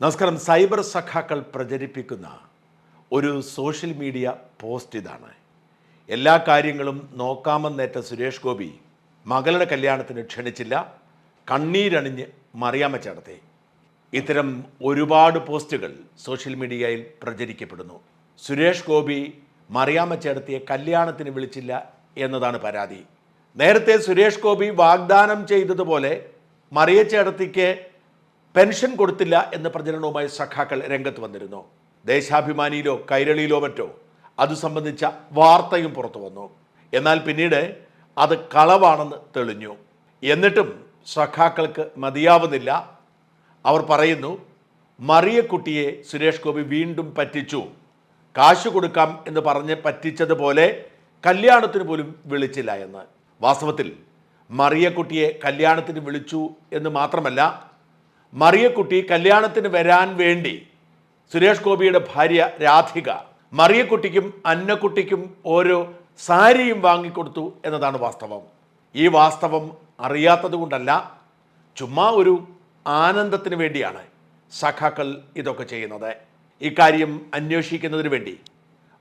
നമസ്കാരം. സൈബർ സഖാക്കൾ പ്രചരിപ്പിക്കുന്ന ഒരു സോഷ്യൽ മീഡിയ പോസ്റ്റ് ഇതാണ്. എല്ലാ കാര്യങ്ങളും നോക്കാമെന്നേറ്റ സുരേഷ് ഗോപി മകളുടെ കല്യാണത്തിന് ക്ഷണിച്ചില്ല. കണ്ണീരണിഞ്ഞ് മറിയാമ്മ ചേർത്തെ. ഇത്തരം ഒരുപാട് പോസ്റ്റുകൾ സോഷ്യൽ മീഡിയയിൽ പ്രചരിക്കപ്പെടുന്നു. സുരേഷ് ഗോപി മറിയാമ്മ ചേർത്തിയെ കല്യാണത്തിന് വിളിച്ചില്ല എന്നതാണ് പരാതി. നേരത്തെ സുരേഷ് ഗോപി വാഗ്ദാനം ചെയ്തതുപോലെ മറിയ ചേർത്തിക്ക് പെൻഷൻ കൊടുത്തില്ല എന്ന പ്രചരണവുമായി സഖാക്കൾ രംഗത്ത് വന്നിരുന്നു. ദേശാഭിമാനിയിലോ കൈരളിയിലോ മറ്റോ അത് സംബന്ധിച്ച വാർത്തയും പുറത്തു വന്നു. എന്നാൽ പിന്നീട് അത് കളവാണെന്ന് തെളിഞ്ഞു. എന്നിട്ടും സഖാക്കൾക്ക് മതിയാവുന്നില്ല. അവർ പറയുന്നു മറിയക്കുട്ടിയെ സുരേഷ് ഗോപി വീണ്ടും പറ്റിച്ചു. കാശ് കൊടുക്കാം എന്ന് പറഞ്ഞ് പറ്റിച്ചതുപോലെ കല്യാണത്തിന് പോലും വിളിച്ചില്ല എന്ന്. വാസ്തവത്തിൽ മറിയക്കുട്ടിയെ കല്യാണത്തിന് വിളിച്ചു എന്ന് മാത്രമല്ല മറിയക്കുട്ടി കല്യാണത്തിന് വരാൻ വേണ്ടി സുരേഷ് ഗോപിയുടെ ഭാര്യ രാധിക മറിയക്കുട്ടിക്കും അന്നക്കുട്ടിക്കും ഓരോ സാരിയും വാങ്ങിക്കൊടുത്തു എന്നതാണ് വാസ്തവം. ഈ വാസ്തവം അറിയാത്തത് കൊണ്ടല്ല ചുമ്മാ ഒരു ആനന്ദത്തിന് വേണ്ടിയാണ് സഖാക്കൾ ഇതൊക്കെ ചെയ്യുന്നത്. ഇക്കാര്യം അന്വേഷിക്കുന്നതിന് വേണ്ടി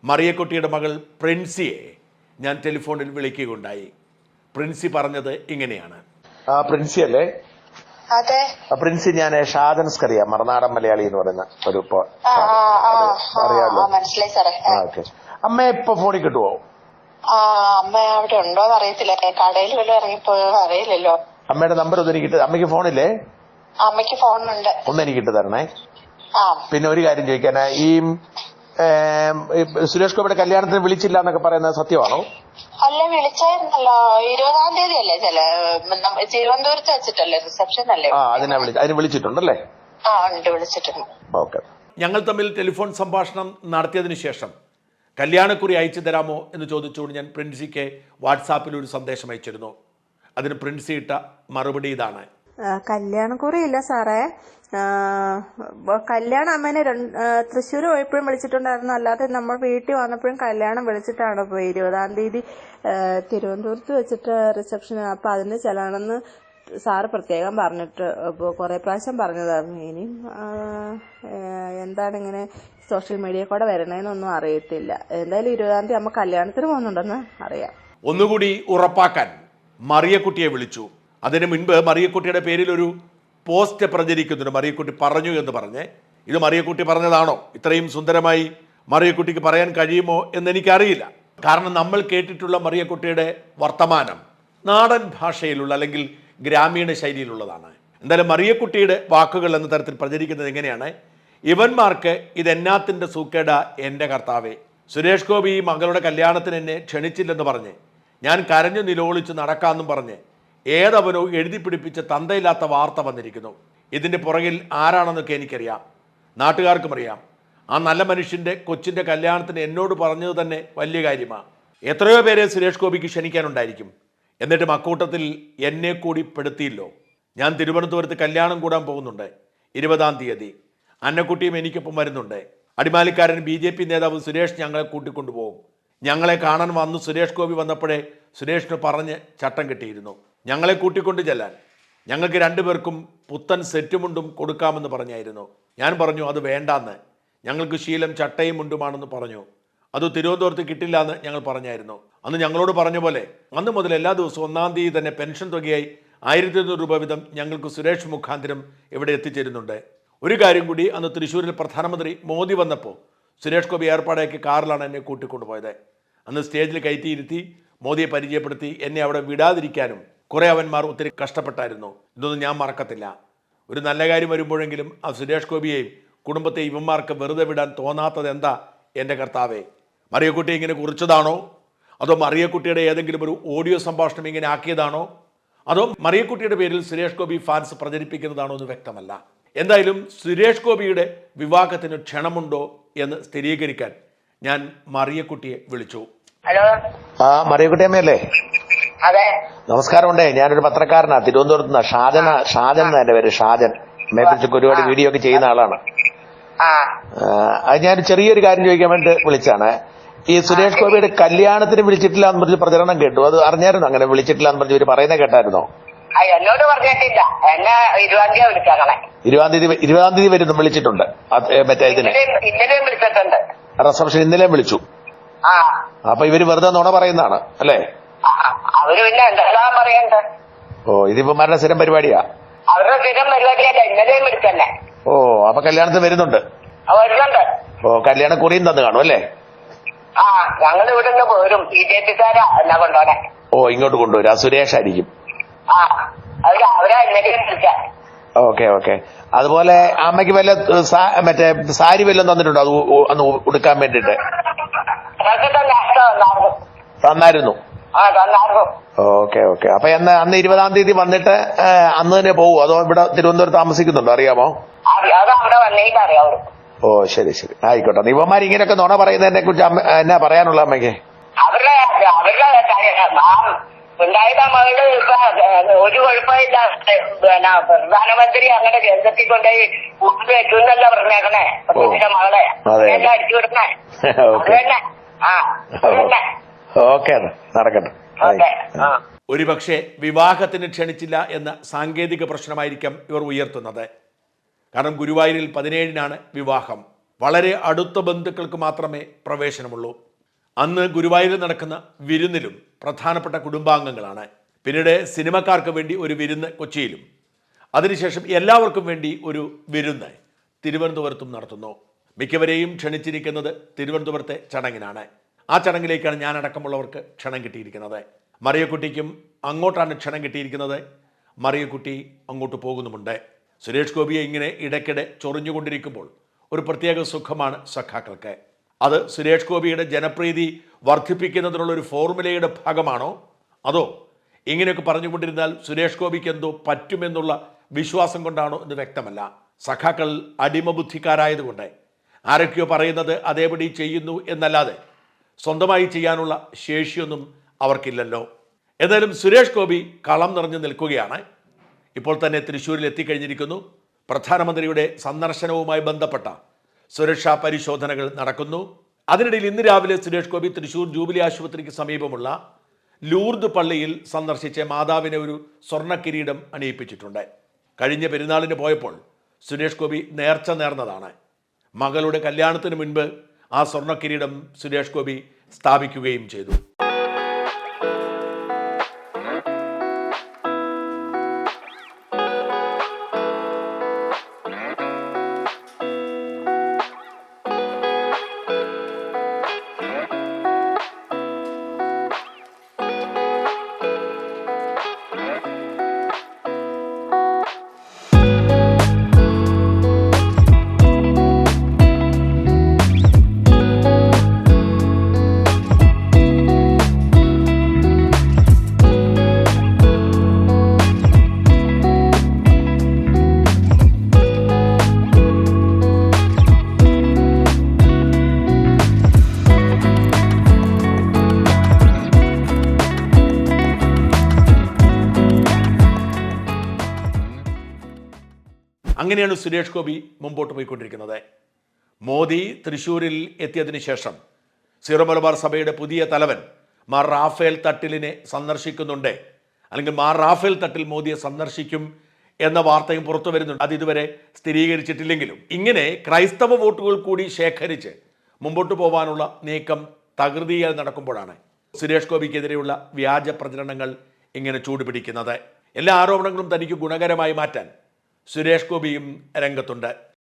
മറിയക്കുട്ടിയുടെ മകൾ പ്രിൻസിയെ ഞാൻ ടെലിഫോണിൽ വിളിക്കുകയുണ്ടായി. പ്രിൻസി പറഞ്ഞത് ഇങ്ങനെയാണ്. പ്രിൻസി അല്ലേ? പ്രിൻസി ഞാൻ ഷാദൻസ്കറിയ മറുനാടൻ മലയാളി എന്ന് പറയുന്ന ഒരു ആ ഓക്കെ. അമ്മ ഇപ്പൊ ഫോണിൽ കിട്ടുവോ? അമ്മ അവിടെ ഉണ്ടോന്ന് അറിയത്തില്ല. കടയിൽ വല്ലതും ഇറങ്ങിപ്പോയോ അറിയില്ലല്ലോ. അമ്മയുടെ നമ്പർ ഒന്ന് എനിക്ക് അമ്മയ്ക്ക് ഫോണില്ലേ? അമ്മയ്ക്ക് ഫോണുണ്ട്. ഒന്ന് എനിക്ക് ഇട്ട് തരണേ. പിന്നെ ഒരു കാര്യം ചോദിക്കാനാ ഈ സുരേഷ് ഗോപിയുടെ കല്യാണത്തിന് വിളിച്ചില്ല എന്നൊക്കെ പറയുന്നത് സത്യമാണോ? അല്ല വിളിച്ചായിരുന്നല്ലോ. ഇരുപതാം തീയതി അല്ലേ ചില തിരുവനന്തപുരത്ത് വെച്ചിട്ടല്ലേ റിസപ്ഷൻ അല്ലേ? ആ അതിനെ വിളി അതിന് വിളിച്ചിട്ടുണ്ടല്ലേ? ആ ഉണ്ട് വിളിച്ചിട്ടുണ്ട്. ഓക്കെ. ഞങ്ങൾ തമ്മിൽ ടെലിഫോൺ സംഭാഷണം നടത്തിയതിനു ശേഷം കല്യാണക്കുറി അയച്ചു തരാമോ എന്ന് ചോദിച്ചുകൊണ്ട് ഞാൻ പ്രിൻസിക്ക് വാട്സാപ്പിൽ ഒരു സന്ദേശം അയച്ചിരുന്നു. അതിന് പ്രിൻസി ഇട്ട മറുപടി ഇതാണ്. കല്യാണക്കുറി ഇല്ല സാറേ. കല്യാണം അമ്മേനെ തൃശ്ശൂർ പോയപ്പോഴും വിളിച്ചിട്ടുണ്ടായിരുന്നു. അല്ലാതെ നമ്മൾ വീട്ടിൽ വന്നപ്പോഴും കല്യാണം വിളിച്ചിട്ടാണ് പോയി. ഇരുപതാം തീയതി തിരുവനന്തപുരത്ത് വെച്ചിട്ട് റിസപ്ഷൻ അപ്പം അതിന് ചെല്ലണമെന്ന് സാറ് പ്രത്യേകം പറഞ്ഞിട്ട് കുറേ പ്രാവശ്യം പറഞ്ഞതായിരുന്നു. ഇനിയും ആ, എന്താണ് ഇങ്ങനെ സോഷ്യൽ മീഡിയ കൂടെ വരണേന്നൊന്നും അറിയത്തില്ല. എന്തായാലും ഇരുപതാം തീയതി അമ്മ കല്യാണത്തിന് പോകുന്നുണ്ടെന്ന് അറിയാം. ഒന്നുകൂടി ഉറപ്പാക്കാൻ മറിയക്കുട്ടിയെ വിളിച്ചു. അതിനു മുൻപ് മറിയക്കുട്ടിയുടെ പേരിൽ ഒരു പോസ്റ്റ് പ്രചരിക്കുന്നുണ്ട്. മറിയക്കുട്ടി പറഞ്ഞു എന്ന് പറഞ്ഞേ. ഇത് മറിയക്കുട്ടി പറഞ്ഞതാണോ? ഇത്രയും സുന്ദരമായി മറിയക്കുട്ടിക്ക് പറയാൻ കഴിയുമോ എന്ന് എനിക്കറിയില്ല. കാരണം നമ്മൾ കേട്ടിട്ടുള്ള മറിയക്കുട്ടിയുടെ വർത്തമാനം നാടൻ ഭാഷയിലുള്ള അല്ലെങ്കിൽ ഗ്രാമീണ ശൈലിയിലുള്ളതാണ്. എന്തായാലും മറിയക്കുട്ടിയുടെ വാക്കുകൾ എന്ന തരത്തിൽ പ്രചരിക്കുന്നത് എങ്ങനെയാണ്? ഇവന്മാർക്ക് ഇതെന്നാത്തിന്റെ സൂക്കേട എന്റെ കർത്താവേ. സുരേഷ് ഗോപി ഈ മകളുടെ കല്യാണത്തിന് എന്നെ ക്ഷണിച്ചില്ലെന്ന് പറഞ്ഞ്. ഞാൻ കരഞ്ഞു നിലോളിച്ച് നടക്കാമെന്നും പറഞ്ഞ്. ഏതവനോ എഴുതി പിടിപ്പിച്ച തന്തയില്ലാത്ത വാർത്ത വന്നിരിക്കുന്നു. ഇതിന്റെ പുറകിൽ ആരാണെന്നൊക്കെ എനിക്കറിയാം. നാട്ടുകാർക്കും അറിയാം. ആ നല്ല മനുഷ്യന്റെ കൊച്ചിന്റെ കല്യാണത്തിന് എന്നോട് പറഞ്ഞത് തന്നെ വലിയ കാര്യമാണ് എത്രയോ പേരെ സുരേഷ് ഗോപിക്ക് ക്ഷണിക്കാനുണ്ടായിരിക്കും. എന്നിട്ടും അക്കൂട്ടത്തിൽ എന്നെ കൂടി പെടുത്തിയില്ലോ. ഞാൻ തിരുവനന്തപുരത്ത് കല്യാണം കൂടാൻ പോകുന്നുണ്ട്. ഇരുപതാം തീയതി. അന്നക്കുട്ടിയും എനിക്കൊപ്പം വരുന്നുണ്ട്. അടിമാലിക്കാരൻ ബി ജെ പി നേതാവ് സുരേഷ് ഞങ്ങളെ കൂട്ടിക്കൊണ്ടുപോകും. ഞങ്ങളെ കാണാൻ വന്നു സുരേഷ് ഗോപി വന്നപ്പോഴേ സുരേഷിന് പറഞ്ഞ് ചട്ടം കിട്ടിയിരുന്നു. ഞങ്ങളെ കൂട്ടിക്കൊണ്ട് ചെല്ലാൻ. ഞങ്ങൾക്ക് രണ്ടുപേർക്കും പുത്തൻ സെറ്റുമുണ്ടും കൊടുക്കാമെന്ന് പറഞ്ഞായിരുന്നു. ഞാൻ പറഞ്ഞു അത് വേണ്ടാന്ന്. ഞങ്ങൾക്ക് ശീലം ചട്ടയും മുണ്ടുമാണെന്ന് പറഞ്ഞു. അത് തിരുവനന്തപുരത്ത് കിട്ടില്ല എന്ന് ഞങ്ങൾ പറഞ്ഞായിരുന്നു. അന്ന് ഞങ്ങളോട് പറഞ്ഞ പോലെ അന്ന് മുതൽ എല്ലാ ദിവസവും ഒന്നാം തീയതി തന്നെ പെൻഷൻ തുകയായി ആയിരത്തി ഇരുന്നൂറ് രൂപ വീതം ഞങ്ങൾക്ക് സുരേഷ് മുഖാന്തരം ഇവിടെ എത്തിച്ചേരുന്നുണ്ട്. ഒരു കാര്യം കൂടി അന്ന് തൃശ്ശൂരിൽ പ്രധാനമന്ത്രി മോദി വന്നപ്പോൾ സുരേഷ് ഗോപി ഏർപ്പാടാക്കി കാറിലാണ് എന്നെ കൂട്ടിക്കൊണ്ടുപോയത് അന്ന് സ്റ്റേജിൽ കയറ്റിയിരുത്തി മോദിയെ പരിചയപ്പെടുത്തി എന്നെ അവിടെ വിടാതിരിക്കാനും കുറേ അവന്മാർ ഒത്തിരി കഷ്ടപ്പെട്ടായിരുന്നു. ഇതൊന്നും ഞാൻ മറക്കത്തില്ല. ഒരു നല്ല കാര്യം വരുമ്പോഴെങ്കിലും ആ സുരേഷ് ഗോപിയെയും കുടുംബത്തെ ഇവന്മാർക്ക് വെറുതെ വിടാൻ തോന്നാത്തത് എന്താ എന്റെ കർത്താവേ? മറിയക്കുട്ടി ഇങ്ങനെ കുറിച്ചതാണോ? അതോ മറിയക്കുട്ടിയുടെ ഏതെങ്കിലും ഒരു ഓഡിയോ സംഭാഷണം ഇങ്ങനെ ആക്കിയതാണോ? അതോ മറിയക്കുട്ടിയുടെ പേരിൽ സുരേഷ് ഗോപി ഫാൻസ് പ്രചരിപ്പിക്കുന്നതാണോ എന്ന് വ്യക്തമല്ല. എന്തായാലും സുരേഷ് ഗോപിയുടെ വിവാഹത്തിന് ക്ഷണമുണ്ടോ എന്ന് സ്ഥിരീകരിക്കാൻ ഞാൻ മറിയക്കുട്ടിയെ വിളിച്ചു. ഹലോ? ആ മറിയക്കുട്ടി അമ്മയല്ലേ? അതെ. നമസ്കാരമുണ്ടേ. ഞാനൊരു പത്രക്കാരനാ. തിരുവനന്തപുരത്ത് നിന്ന് ഷാജന ഷാജൻ എന്ന എന്റെ പേര് ഷാജൻ. എന്നെ ഒരുപാട് വീഡിയോ ഒക്കെ ചെയ്യുന്ന ആളാണ്. അത് ഞാൻ ചെറിയൊരു കാര്യം ചോദിക്കാൻ വേണ്ടി വിളിച്ചാണ്. ഈ സുരേഷ് ഗോപിയുടെ കല്യാണത്തിന് വിളിച്ചിട്ടില്ല എന്ന് പറഞ്ഞ് പ്രചരണം കേട്ടു. അത് അറിഞ്ഞായിരുന്നു? അങ്ങനെ വിളിച്ചിട്ടില്ല എന്ന് പറഞ്ഞ് ഇവർ പറയുന്നത് കേട്ടായിരുന്നോ? എന്നോട് പറഞ്ഞിട്ടില്ല. എന്നെ ഇരുപതാം തീയതി വിളിച്ചങ്ങളെ ഇരുപതാം തീയതി ഇരുപതാം തീയതി വരും വിളിച്ചിട്ടുണ്ട്. മറ്റേ ഇതിന്. ഇന്നലെയും വിളിച്ചിട്ടുണ്ട്. റിസപ്ഷൻ ഇന്നലെയും വിളിച്ചു. അപ്പൊ ഇവർ വെറുതെ നുണ പറയുന്നതാണ് അല്ലേ? അവർ പിന്നെ എന്തെല്ലാം പറയണ്ട? ഓ ഇതിപ്പോ ഇതിപ്പമാരുടെ സ്ഥിരം പരിപാടിയാ? അവരുടെ സ്ഥിരം പരിപാടിയല്ല ഇന്നലെയും ഓ അപ്പൊ കല്യാണത്തിന് വരുന്നുണ്ട്. ഓ കല്യാണ കുറിയും തന്നു കാണും അല്ലേ? ആ ഞങ്ങൾ ഇവിടെ നിന്ന് പോരും. ബി ജെ പിക്കാരാ എന്നാ കൊണ്ടോനെ ഓ ഇങ്ങോട്ട് കൊണ്ടുവരും. ആ സുരേഷ് ആയിരിക്കും. ആ അവർ അവരാ ഇന്നലെയും വിളിച്ച. Okay okay. അതുപോലെ അമ്മയ്ക്ക് വല്ല മറ്റേ സാരി വല്ലതും തന്നിട്ടുണ്ടോ? അത് അന്ന് ഉടുക്കാൻ വേണ്ടിട്ട് തന്നായിരുന്നു. ആ തന്നായിരുന്നു ഓക്കെ ഓക്കെ. അപ്പൊ അന്ന് അന്ന് ഇരുപതാം തീയതി വന്നിട്ട് അന്ന് തന്നെ പോകും അതോ ഇവിടെ തിരുവനന്തപുരത്ത് താമസിക്കുന്നുണ്ടോ? അറിയാമോ? അത് അത് അവിടെ വന്നേക്ക് അറിയാവുള്ളൂ. ഓ ശരി ശരി. ആയിക്കോട്ടെ. ഇവന്മാർ ഇങ്ങനെയൊക്കെ നുണ പറയുന്നതിനെ കുറിച്ച് എന്നാ പറയാനുള്ള അമ്മയ്ക്ക്? അവരുടെ അവരുടെ ഉണ്ടായത് മകൾ ഇപ്പൊ ഒരു കുഴപ്പമില്ല. പ്രധാനമന്ത്രി അങ്ങനെ കേന്ദ്രത്തിൽ കൊണ്ടുപോയി കൂട്ടിൽ വെക്കുന്നല്ല പറഞ്ഞേക്കണേ. മകളെ. അടിച്ചു വിടണേ അത് തന്നെ ആ ഓക്കെ നടക്കട്ടെ. ഓക്കെ. ആ. ഒരുപക്ഷെ വിവാഹത്തിന് ക്ഷണിച്ചില്ല എന്ന സാങ്കേതിക പ്രശ്നമായിരിക്കാം ഇവർ ഉയർത്തുന്നത്. കാരണം ഗുരുവായൂരിൽ പതിനേഴിനാണ് വിവാഹം. വളരെ അടുത്ത ബന്ധുക്കൾക്ക് മാത്രമേ പ്രവേശനമുള്ളൂ. അന്ന് ഗുരുവായൂരിൽ നടക്കുന്ന വിരുന്നിലും പ്രധാനപ്പെട്ട കുടുംബാംഗങ്ങളാണ്. പിന്നീട് സിനിമക്കാർക്ക് വേണ്ടി ഒരു വിരുന്ന് കൊച്ചിയിലും. അതിനുശേഷം എല്ലാവർക്കും വേണ്ടി ഒരു വിരുന്ന് തിരുവനന്തപുരത്തും നടത്തുന്നു. മിക്കവരെയും ക്ഷണിച്ചിരിക്കുന്നത് തിരുവനന്തപുരത്തെ ചടങ്ങിനാണ്. ആ ചടങ്ങിലേക്കാണ് ഞാൻ അടക്കമുള്ളവർക്ക് ക്ഷണം കിട്ടിയിരിക്കുന്നത്. മറിയക്കുട്ടിക്കും അങ്ങോട്ടാണ് ക്ഷണം കിട്ടിയിരിക്കുന്നത്. മറിയക്കുട്ടി അങ്ങോട്ട് പോകുന്നുമുണ്ട്. സുരേഷ് ഗോപിയെ ഇങ്ങനെ ഇടയ്ക്കിടെ ചൊറിഞ്ഞുകൊണ്ടിരിക്കുമ്പോൾ ഒരു പ്രത്യേക സുഖമാണ് സഖാക്കൾക്ക്. അത് സുരേഷ് ഗോപിയുടെ ജനപ്രീതി വർദ്ധിപ്പിക്കുന്നതിനുള്ള ഒരു ഫോർമുലയുടെ ഭാഗമാണോ? അതോ ഇങ്ങനെയൊക്കെ പറഞ്ഞുകൊണ്ടിരുന്നാൽ സുരേഷ് ഗോപിക്ക് എന്തോ പറ്റുമെന്നുള്ള വിശ്വാസം കൊണ്ടാണോ എന്ന് വ്യക്തമല്ല. സഖാക്കൾ അടിമ ബുദ്ധിക്കാരായതുകൊണ്ട് ആരൊക്കെയോ പറയുന്നത് അതേപടി ചെയ്യുന്നു എന്നല്ലാതെ സ്വന്തമായി ചെയ്യാനുള്ള ശേഷിയൊന്നും അവർക്കില്ലല്ലോ. എന്തായാലും സുരേഷ് ഗോപി കളം നിറഞ്ഞു നിൽക്കുകയാണ്. ഇപ്പോൾ തന്നെ തൃശ്ശൂരിൽ എത്തിക്കഴിഞ്ഞിരിക്കുന്നു. പ്രധാനമന്ത്രിയുടെ സന്ദർശനവുമായി ബന്ധപ്പെട്ട സുരക്ഷാ പരിശോധനകൾ നടക്കുന്നു. അതിനിടയിൽ ഇന്ന് രാവിലെ സുരേഷ് ഗോപി തൃശ്ശൂർ ജൂബിലി ആശുപത്രിക്ക് സമീപമുള്ള ലൂർദ് പള്ളിയിൽ സന്ദർശിച്ച് മാതാവിനെ ഒരു സ്വർണ കിരീടം അണിയിപ്പിച്ചിട്ടുണ്ട്. കഴിഞ്ഞ പെരുന്നാളിന് പോയപ്പോൾ സുരേഷ് ഗോപി നേർച്ച നേർന്നതാണ്. മകളുടെ കല്യാണത്തിന് മുൻപ് ആ സ്വർണ കിരീടം സുരേഷ് ഗോപി സ്ഥാപിക്കുകയും ചെയ്തു. അങ്ങനെയാണ് സുരേഷ് ഗോപി മുമ്പോട്ട് പോയിക്കൊണ്ടിരിക്കുന്നത്. മോദി തൃശ്ശൂരിൽ എത്തിയതിനു ശേഷം സീറോ മലബാർ സഭയുടെ പുതിയ തലവൻ മാർ റാഫേൽ തട്ടിലിനെ സന്ദർശിക്കുന്നുണ്ട്. അല്ലെങ്കിൽ മാർ റാഫേൽ തട്ടിൽ മോദിയെ സന്ദർശിക്കും എന്ന വാർത്തയും പുറത്തു വരുന്നുണ്ട്. അത് ഇതുവരെ സ്ഥിരീകരിച്ചിട്ടില്ലെങ്കിലും ഇങ്ങനെ ക്രൈസ്തവ വോട്ടുകൾ കൂടി ശേഖരിച്ച് മുമ്പോട്ട് പോകാനുള്ള നീക്കം തകൃതിയാൽ നടക്കുമ്പോഴാണ് സുരേഷ് ഗോപിക്കെതിരെയുള്ള വ്യാജ പ്രചരണങ്ങൾ ഇങ്ങനെ ചൂടുപിടിക്കുന്നത്. എല്ലാ ആരോപണങ്ങളും തനിക്ക് ഗുണകരമായി മാറ്റാൻ സുരേഷ് ഗോപിയും രംഗത്തുണ്ട്.